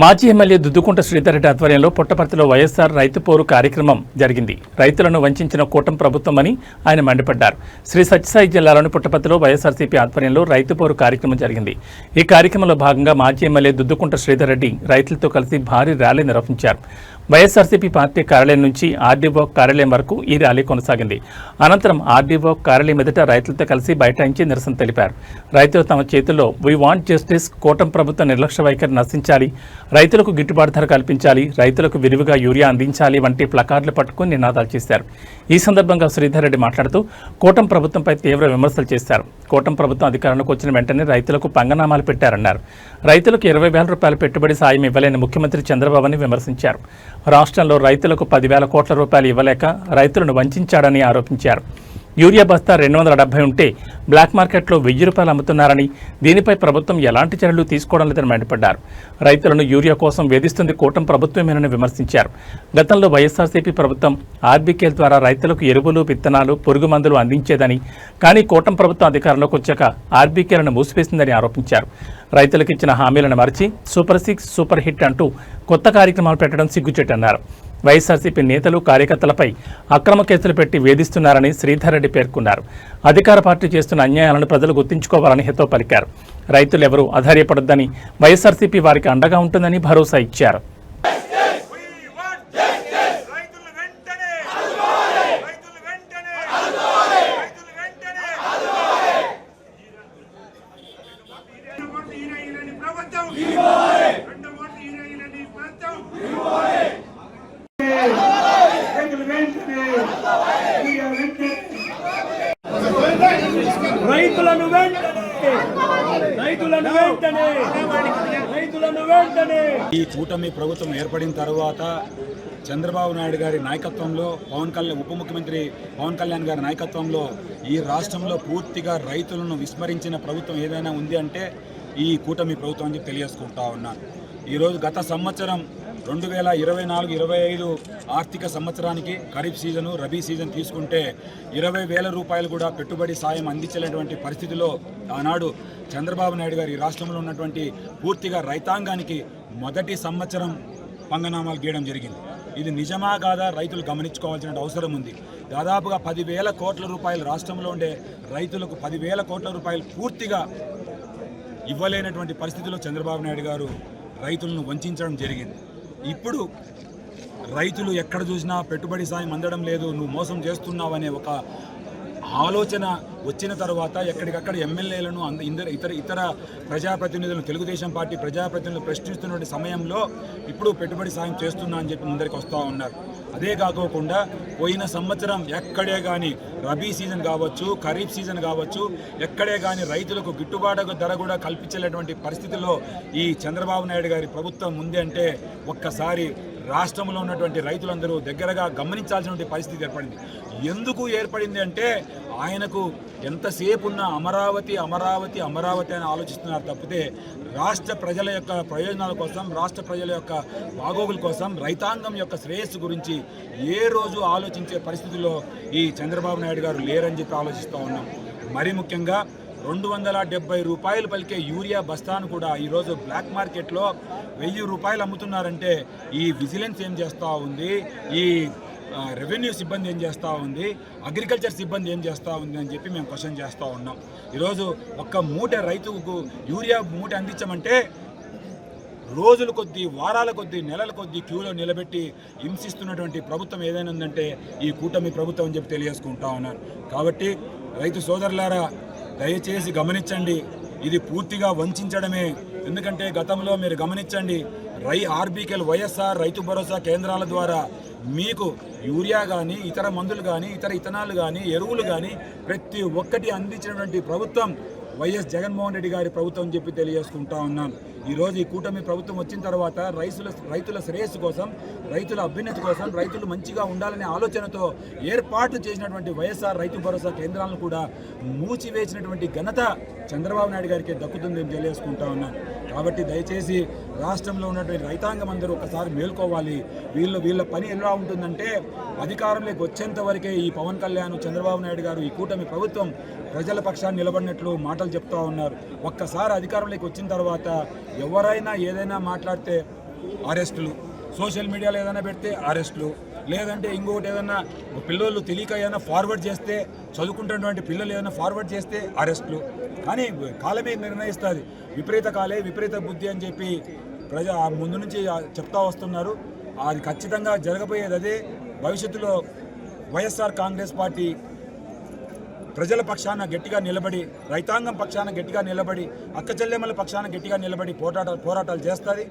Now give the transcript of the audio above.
మాజీ ఎమ్మెల్యే దుద్దుకుంట శ్రీధర్రెడ్డి ఆధ్వర్యంలో పుట్టపర్తిలో వైఎస్ఆర్ రైతు పోరు కార్యక్రమం జరిగింది. రైతులను వంచిన కూటమి ప్రభుత్వమని ఆయన మండిపడ్డారు. శ్రీ సత్యసాయి జిల్లాలోని పుట్టపర్తిలో వైఎస్ఆర్సీపీ ఆధ్వర్యంలో రైతు పోరు కార్యక్రమం జరిగింది. ఈ కార్యక్రమంలో భాగంగా మాజీ ఎమ్మెల్యే దుద్దుకుంట శ్రీధర్రెడ్డి రైతులతో కలిసి భారీ ర్యాలీ నిర్వహించారు. వైఎస్ఆర్సీపీ పార్టీ కార్యాలయం నుంచి ఆర్డీఓ కార్యాలయం వరకు ఈ ర్యాలీ కొనసాగింది. అనంతరం ఆర్డీఓ కార్యాలయం ఎదుట రైతులతో కలిసి బైఠాయించి నిరసన తెలిపారు. రైతులు తమ చేతుల్లో వీ వాంట్ జస్టిస్ కూటమి ప్రభుత్వ నిర్లక్ష్య వైఖరి నశించాలి రైతులకు గిట్టుబాటు ధర కల్పించాలి రైతులకు విరివిగా యూరియా అందించాలి వంటి ప్లకార్డులు పట్టుకుని నినాదాలు చేశారు. ఈ సందర్భంగా శ్రీధర్ రెడ్డి మాట్లాడుతూ కూటమి ప్రభుత్వంపై తీవ్ర విమర్శలు చేశారు. కూటమి ప్రభుత్వం అధికారంలోకి వచ్చిన వెంటనే రైతులకు పంగనామాలు పెట్టారన్నారు. రైతులకు ఇరవై వేల రూపాయల పెట్టుబడి సాయం ఇవ్వలేని ముఖ్యమంత్రి చంద్రబాబుని విమర్శించారు. రాష్ట్రంలో రైతులకు పదివేల కోట్ల రూపాయలు ఇవ్వలేక రైతులను వంచాడని ఆరోపించారు. యూరియా బస్తా రెండు వందల డెబ్బై ఉంటే బ్లాక్ మార్కెట్లో వెయ్యి రూపాయలు అమ్ముతున్నారని దీనిపై ప్రభుత్వం ఎలాంటి చర్యలు తీసుకోవడం లేదని మండిపడ్డారు. రైతులను యూరియా కోసం వేధిస్తుంది కూటమి ప్రభుత్వమేనని విమర్శించారు. గతంలో వైఎస్ఆర్సీపీ ప్రభుత్వం ఆర్బీకేల ద్వారా రైతులకు ఎరువులు విత్తనాలు పురుగు మందులు అందించేదని కానీ కూటమి ప్రభుత్వం అధికారంలోకి వచ్చాక ఆర్బీకేలను మూసివేసిందని ఆరోపించారు. రైతులకు ఇచ్చిన హామీలను మరిచి సూపర్ సిక్స్ సూపర్ హిట్ అంటూ కొత్త కార్యక్రమాలు పెట్టడం సిగ్గుచేటన్నారు. వైఎస్ఆర్సీపీ నేతలు కార్యకర్తలపై అక్రమ కేసులు పెట్టి వేధిస్తున్నారని శ్రీధర్ రెడ్డి పేర్కొన్నారు. అధికార పార్టీ చేస్తున్న అన్యాయాలను ప్రజలు గుర్తుంచుకోవాలని హితో పలికారు. రైతులు ఎవరూ అధైర్యపడొద్దని వైఎస్ఆర్సీపీ వారికి అండగా ఉంటుందని భరోసా ఇచ్చారు. We want justice. రైతులు వెంటనే రైతులు వెంటనే రైతులు వెంటనే రెండు ఓట్లు ఈయన ఈయనని ప్రభుత్వం రెండు ఓట్లు ఈయన ఈయనని ప్రభుత్వం రైతులు వెంటనే ఈయన వెంటనే రైతులను వెంటనే! రైతులను వెంటనే! రైతులను వెంటనే! ఈ కూటమి ప్రభుత్వం ఏర్పడిన తర్వాత చంద్రబాబు నాయుడు గారి నాయకత్వంలో పవన్ కళ్యాణ్ ఉప ముఖ్యమంత్రి పవన్ కళ్యాణ్ గారి నాయకత్వంలో ఈ రాష్ట్రంలో పూర్తిగా రైతులను విస్మరించిన ప్రభుత్వం ఏదైనా ఉంది అంటే ఈ కూటమి ప్రభుత్వం అని చెప్పి తెలియజేసుకుంటా ఉన్నాను. ఈరోజు గత సంవత్సరం రెండు వేల ఇరవై నాలుగు ఇరవై ఐదు ఆర్థిక సంవత్సరానికి ఖరీఫ్ సీజను రబీ సీజన్ తీసుకుంటే ఇరవై వేల రూపాయలు కూడా పెట్టుబడి సాయం అందించలేటువంటి పరిస్థితిలో ఆనాడు చంద్రబాబు నాయుడు గారు ఈ రాష్ట్రంలో ఉన్నటువంటి పూర్తిగా రైతాంగానికి మొదటి సంవత్సరం పంగనామాలు గీయడం జరిగింది. ఇది నిజమా కాదా రైతులు గమనించుకోవాల్సిన అవసరం ఉంది. దాదాపుగా పదివేల కోట్ల రూపాయలు రాష్ట్రంలో ఉండే రైతులకు పదివేల కోట్ల రూపాయలు పూర్తిగా ఇవ్వలేనటువంటి పరిస్థితిలో చంద్రబాబు నాయుడు గారు రైతులను వంచడం జరిగింది. ఇప్పుడు రైతులు ఎక్కడ చూసినా పెట్టుబడి సాయం అందడం లేదు నువ్వు మోసం చేస్తున్నావు అనే ఒక ఆలోచన వచ్చిన తర్వాత ఎక్కడికక్కడ ఎమ్మెల్యేలను అంద ఇందర ఇతర ఇతర ప్రజాప్రతినిధులను తెలుగుదేశం పార్టీ ప్రజాప్రతినిధులు ప్రశ్నిస్తున్న సమయంలో ఇప్పుడు పెట్టుబడి సాయం చేస్తున్నా అని చెప్పి ముందరికి వస్తూ ఉన్నారు. అదే కాకోకుండా పోయిన సంవత్సరం ఎక్కడే కానీ రబీ సీజన్ కావచ్చు ఖరీఫ్ సీజన్ కావచ్చు ఎక్కడే కానీ రైతులకు గిట్టుబాటు ధర కూడా కల్పించలేటువంటి పరిస్థితిలో ఈ చంద్రబాబు నాయుడు గారి ప్రభుత్వం ఉంది అంటే ఒక్కసారి రాష్ట్రంలో ఉన్నటువంటి రైతులందరూ దగ్గరగా గమనించాల్సినటువంటి పరిస్థితి ఏర్పడింది. ఎందుకు ఏర్పడింది అంటే ఆయనకు ఎంతసేపు ఉన్న అమరావతి అమరావతి అమరావతి అని ఆలోచిస్తున్నారు తప్పితే రాష్ట్ర ప్రజల యొక్క ప్రయోజనాల కోసం రాష్ట్ర ప్రజల యొక్క బాగోగుల కోసం రైతాంగం యొక్క శ్రేయస్సు గురించి ఏ రోజు ఆలోచించే పరిస్థితుల్లో ఈ చంద్రబాబు నాయుడు గారు లేరని చెప్పి ఆలోచిస్తూ ఉన్నాం. మరీ ముఖ్యంగా రెండు వందల డెబ్బై రూపాయలు పలికే యూరియా బస్తాను కూడా ఈరోజు బ్లాక్ మార్కెట్లో వెయ్యి రూపాయలు అమ్ముతున్నారంటే ఈ విజిలెన్స్ ఏం చేస్తూ ఉంది? ఈ రెవెన్యూ సిబ్బంది ఏం చేస్తూ ఉంది? అగ్రికల్చర్ సిబ్బంది ఏం చేస్తూ ఉంది అని చెప్పి మేము క్వశ్చన్ చేస్తూ ఉన్నాం. ఈరోజు ఒక్క మూట రైతుకు యూరియా మూట అందించమంటే రోజుల కొద్దీ వారాల కొద్దీ నెలల కొద్దీ క్యూలో నిలబెట్టి హింసిస్తున్నటువంటి ప్రభుత్వం ఏదైనా ఉందంటే ఈ కూటమి ప్రభుత్వం అని చెప్పి తెలియజేసుకుంటా ఉన్నాను. కాబట్టి రైతు సోదరులారా దయచేసి గమనించండి. ఇది పూర్తిగా వంచడమే ఎందుకంటే గతంలో మీరు గమనించండి రై ఆర్బీకెల్ వైఎస్ఆర్ రైతు భరోసా కేంద్రాల ద్వారా మీకు యూరియా కానీ ఇతర మందులు కానీ ఇతర ఇథనాలు కానీ ఎరువులు కానీ ప్రతి ఒక్కటి అందించినటువంటి ప్రభుత్వం వైఎస్ జగన్మోహన్ రెడ్డి గారి ప్రభుత్వం చెప్పి తెలియజేసుకుంటా ఉన్నాను. ఈరోజు ఈ కూటమి ప్రభుత్వం వచ్చిన తర్వాత రైతుల రైతుల శ్రేయస్సు కోసం రైతుల అభ్యున్నతి కోసం రైతులు మంచిగా ఉండాలనే ఆలోచనతో ఏర్పాటు చేసినటువంటి వైఎస్ఆర్ రైతు భరోసా కేంద్రాలను కూడా మూచివేసినటువంటి ఘనత చంద్రబాబు నాయుడు గారికి దక్కుతుందని తెలియజేసుకుంటా ఉన్నాను కాబట్టి దయచేసి రాష్ట్రంలో ఉన్నటువంటి రైతాంగం అందరూ ఒకసారి మేల్కోవాలి. వీళ్ళు వీళ్ళ పని ఎలా ఉంటుందంటే అధికారంలోకి వచ్చేంత వరకే ఈ పవన్ కళ్యాణ్ చంద్రబాబు నాయుడు గారు ఈ కూటమి ప్రభుత్వం ప్రజల పక్షాన్ని నిలబడినట్లు మాటలు చెప్తా ఉన్నారు. ఒక్కసారి అధికారంలోకి వచ్చిన తర్వాత ఎవరైనా ఏదైనా మాట్లాడితే అరెస్టులు. సోషల్ మీడియాలో ఏదైనా పెడితే అరెస్టులు. లేదంటే ఇంకొకటి ఏదైనా పిల్లలు తెలియక ఏదైనా ఫార్వర్డ్ చేస్తే చదువుకుంటున్నటువంటి పిల్లలు ఏదైనా ఫార్వర్డ్ చేస్తే అరెస్టులు. కానీ కాలమే నిర్ణయిస్తుంది. విపరీత కాలే విపరీత బుద్ధి అని చెప్పి ప్రజా ఆ ముందు నుంచి చెప్తా వస్తున్నారు. అది ఖచ్చితంగా జరగబోయేది అదే. భవిష్యత్తులో వైఎస్ఆర్ కాంగ్రెస్ పార్టీ ప్రజల పక్షాన గట్టిగా నిలబడి రైతాంగం పక్షాన గట్టిగా నిలబడి అక్క చెల్లెమ్మల పక్షాన గట్టిగా నిలబడి పోరాటాలు పోరాటాలు చేస్తుంది.